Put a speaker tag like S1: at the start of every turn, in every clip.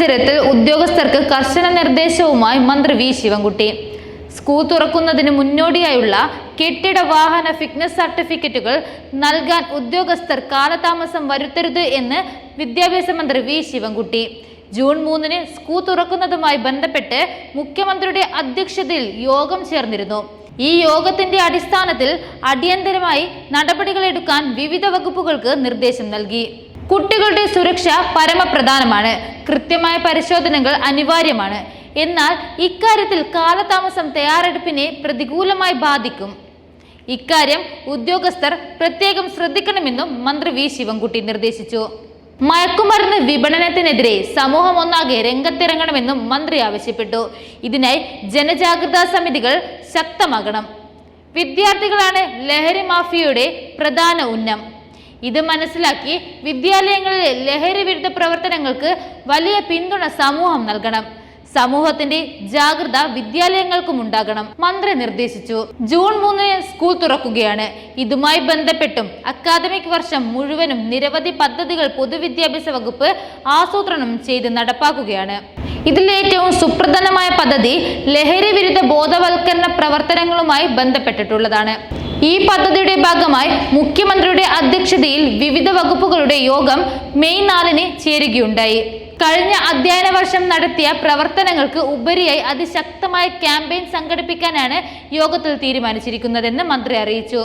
S1: സാഹചര്യത്തിൽ ഉദ്യോഗസ്ഥർക്ക് കർശന നിർദ്ദേശവുമായി മന്ത്രി വി ശിവൻകുട്ടി. സ്കൂൾ തുറക്കുന്നതിന് മുന്നോടിയായുള്ള കെട്ടിട വാഹന ഫിറ്റ്നസ് സർട്ടിഫിക്കറ്റുകൾ നൽകാൻ ഉദ്യോഗസ്ഥർ കാലതാമസം വരുത്തരുത് എന്ന് വിദ്യാഭ്യാസ മന്ത്രി വി ശിവൻകുട്ടി. ജൂൺ മൂന്നിന് സ്കൂൾ തുറക്കുന്നതുമായി ബന്ധപ്പെട്ട് മുഖ്യമന്ത്രിയുടെ അധ്യക്ഷതയിൽ യോഗം ചേർന്നിരുന്നു. ഈ യോഗത്തിന്റെ അടിസ്ഥാനത്തിൽ അടിയന്തരമായി നടപടികളെടുക്കാൻ വിവിധ വകുപ്പുകൾക്ക് നിർദ്ദേശം നൽകി. കുട്ടികളുടെ സുരക്ഷ പരമപ്രധാനമാണ്. കൃത്യമായ പരിശോധനകൾ അനിവാര്യമാണ്. എന്നാൽ ഇക്കാര്യത്തിൽ കാലതാമസം തയ്യാറെടുപ്പിനെ പ്രതികൂലമായി ബാധിക്കും. ഇക്കാര്യം ഉദ്യോഗസ്ഥർ പ്രത്യേകം ശ്രദ്ധിക്കണമെന്നും മന്ത്രി വി. ശിവൻകുട്ടി നിർദ്ദേശിച്ചു. മയക്കുമരുന്ന് വിപണനത്തിനെതിരെ സമൂഹം ഒന്നാകെ രംഗത്തിറങ്ങണമെന്നും മന്ത്രി ആവശ്യപ്പെട്ടു. ഇതിനായി ജനജാഗ്രതാ സമിതികൾ ശക്തമാകണം. വിദ്യാർത്ഥികളാണ് ലഹരി മാഫിയയുടെ പ്രധാന ഉന്നം. ഇത് മനസ്സിലാക്കി വിദ്യാലയങ്ങളിൽ ലഹരി വിരുദ്ധ പ്രവർത്തനങ്ങൾക്ക് വലിയ പിന്തുണ സമൂഹം നൽകണം. സമൂഹത്തിന്റെ ജാഗ്രത വിദ്യാലയങ്ങൾക്കും ഉണ്ടാകണം മന്ത്രി നിർദ്ദേശിച്ചു. ജൂൺ മൂന്നിന് സ്കൂൾ തുറക്കുകയാണ്. ഇതുമായി ബന്ധപ്പെട്ടും അക്കാദമിക് വർഷം മുഴുവനും നിരവധി പദ്ധതികൾ പൊതുവിദ്യാഭ്യാസ വകുപ്പ് ആസൂത്രണം ചെയ്ത് നടപ്പാക്കുകയാണ്. ഇതിൽ ഏറ്റവും സുപ്രധാനമായ പദ്ധതി ലഹരി വിരുദ്ധ ബോധവൽക്കരണ പ്രവർത്തനങ്ങളുമായി ബന്ധപ്പെട്ടിട്ടുള്ളതാണ്. ഈ പദ്ധതിയുടെ ഭാഗമായി മുഖ്യമന്ത്രിയുടെ അധ്യക്ഷതയിൽ വിവിധ വകുപ്പുകളുടെ യോഗം മെയ് നാലിന് ചേരുകയുണ്ടായി. കഴിഞ്ഞ അധ്യയന വർഷം നടത്തിയ പ്രവർത്തനങ്ങൾക്ക് ഉപരിയായി അതിശക്തമായ ക്യാമ്പയിൻ സംഘടിപ്പിക്കാനാണ് യോഗത്തിൽ തീരുമാനിച്ചിരിക്കുന്നതെന്ന് മന്ത്രി അറിയിച്ചു.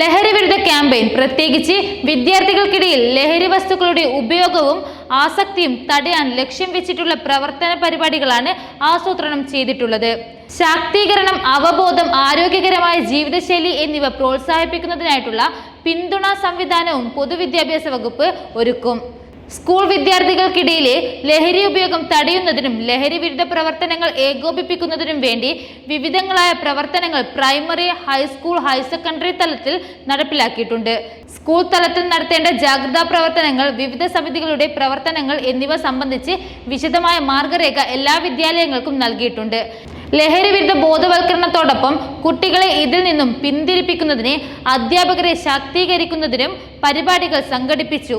S1: ലഹരി വിരുദ്ധ ക്യാമ്പയിൻ പ്രത്യേകിച്ച് വിദ്യാർത്ഥികൾക്കിടയിൽ ലഹരി വസ്തുക്കളുടെ ഉപയോഗവും ആസക്തിയും തടയാൻ ലക്ഷ്യം വെച്ചിട്ടുള്ള പ്രവർത്തന പരിപാടികളാണ് ആസൂത്രണം ചെയ്തിട്ടുള്ളത്. ശാക്തീകരണം അവബോധം ആരോഗ്യകരമായ ജീവിതശൈലി എന്നിവ പ്രോത്സാഹിപ്പിക്കുന്നതിനായിട്ടുള്ള പിന്തുണാ സംവിധാനവും പൊതുവിദ്യാഭ്യാസ വകുപ്പ് ഒരുക്കും. സ്കൂൾ വിദ്യാർത്ഥികൾക്കിടയിലെ ലഹരി ഉപയോഗം തടയുന്നതിനും ലഹരി വിരുദ്ധ പ്രവർത്തനങ്ങൾ ഏകോപിപ്പിക്കുന്നതിനും വേണ്ടി വിവിധങ്ങളായ പ്രവർത്തനങ്ങൾ പ്രൈമറി ഹൈസ്കൂൾ ഹയർ സെക്കൻഡറി തലത്തിൽ നടപ്പിലാക്കിയിട്ടുണ്ട്. സ്കൂൾ തലത്തിൽ നടത്തേണ്ട ജാഗ്രതാ പ്രവർത്തനങ്ങൾ വിവിധ സമിതികളുടെ പ്രവർത്തനങ്ങൾ എന്നിവ സംബന്ധിച്ച് വിശദമായ മാർഗരേഖ എല്ലാ വിദ്യാലയങ്ങൾക്കും നൽകിയിട്ടുണ്ട്. ലഹരി വിരുദ്ധ ബോധവൽക്കരണത്തോടൊപ്പം കുട്ടികളെ ഇതിൽ നിന്നും പിന്തിരിപ്പിക്കുന്നതിന് അധ്യാപകരെ ശാക്തീകരിക്കുന്നതിനും പരിപാടികൾ സംഘടിപ്പിച്ചു.